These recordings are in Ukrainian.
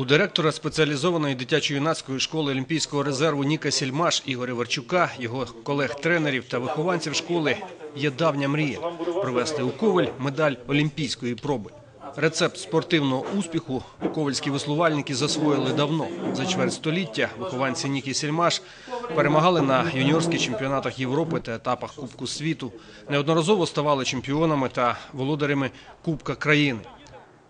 У директора спеціалізованої дитячо-юнацької школи Олімпійського резерву Ніка Сільмаш Ігоря Варчука, його колег-тренерів та вихованців школи є давня мрія провести у Коваль медаль олімпійської проби. Рецепт спортивного успіху ковальські веслувальники засвоїли давно. За чверть століття вихованці Нікі Сільмаш перемагали на юніорських чемпіонатах Європи та етапах Кубку світу, неодноразово ставали чемпіонами та володарями Кубка країни.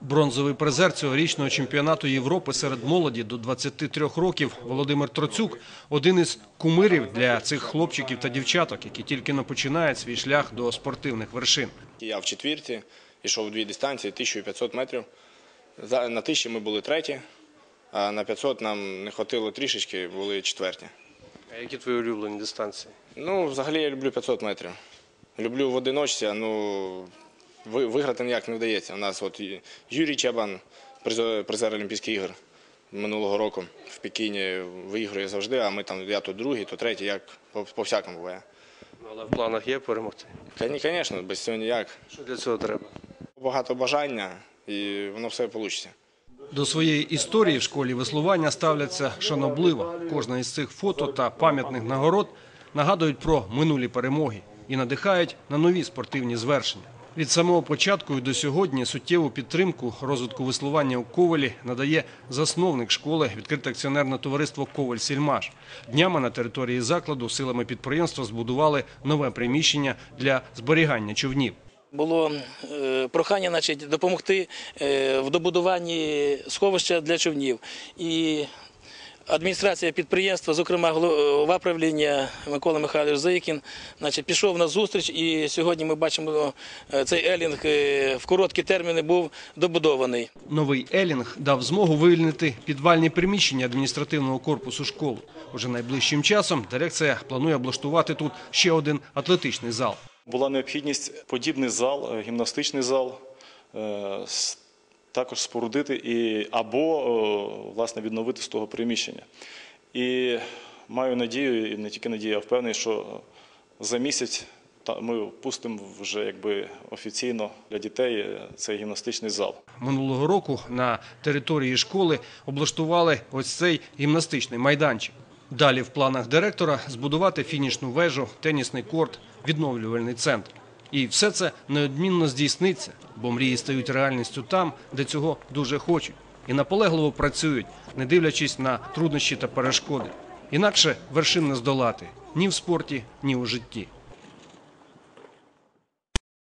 Бронзовий призер цьогорічного чемпіонату Європи серед молоді до 23 років Володимир Троцюк – один із кумирів для цих хлопчиків та дівчаток, які тільки но починають свій шлях до спортивних вершин. Я в четвірці, йшов дві дистанції, 1500 метрів. На 1000 ми були треті, а на 500 нам не хватило трішечки, були четверті. А які твої улюблені дистанції? Ну, взагалі я люблю 500 метрів. Люблю в одиночці, ну, виграти ніяк не вдається. У нас от Юрій Чабан, призер, Олімпійських ігор минулого року в Пекіні виігрує завжди, а ми там я то другий, то третій, як по, по всякому буває. Ну, але в планах є перемогти. Та ні, звісно, без цього ніяк. Що для цього треба? Багато бажання і воно все вийде. До своєї історії в школі веслування ставляться шанобливо. Кожна із цих фото та пам'ятних нагород нагадують про минулі перемоги і надихають на нові спортивні звершення. Від самого початку до сьогодні суттєву підтримку розвитку веслування у Ковалі надає засновник школи відкрите акціонерне товариство Коваль Сільмаш. Днями на території закладу силами підприємства збудували нове приміщення для зберігання човнів. Було е, прохання значить, допомогти е, в добудуванні сховища для човнів. І адміністрація підприємства, зокрема голова правління Микола Михайлович Заїкін, значить, пішов на зустріч, і сьогодні ми бачимо, е, цей елінг е, в короткі терміни був добудований. Новий елінг дав змогу вивільнити підвальні приміщення адміністративного корпусу школи. Уже найближчим часом дирекція планує облаштувати тут ще один атлетичний зал. Була необхідність подібний зал, е, гімнастичний зал, е, також спорудити і або е, власне відновити з того приміщення. І маю надію, і не тільки надію, а впевнений, що за місяць ми пустимо вже якби офіційно для дітей е, цей гімнастичний зал. Минулого року на території школи облаштували ось цей гімнастичний майданчик. Далі в планах директора збудувати фінішну вежу, тенісний корт, відновлювальний центр. І все це неодмінно здійсниться, бо мрії стають реальністю там, де цього дуже хочуть, і наполегливо працюють, не дивлячись на труднощі та перешкоди. Інакше вершин не здолати ні в спорті, ні у житті.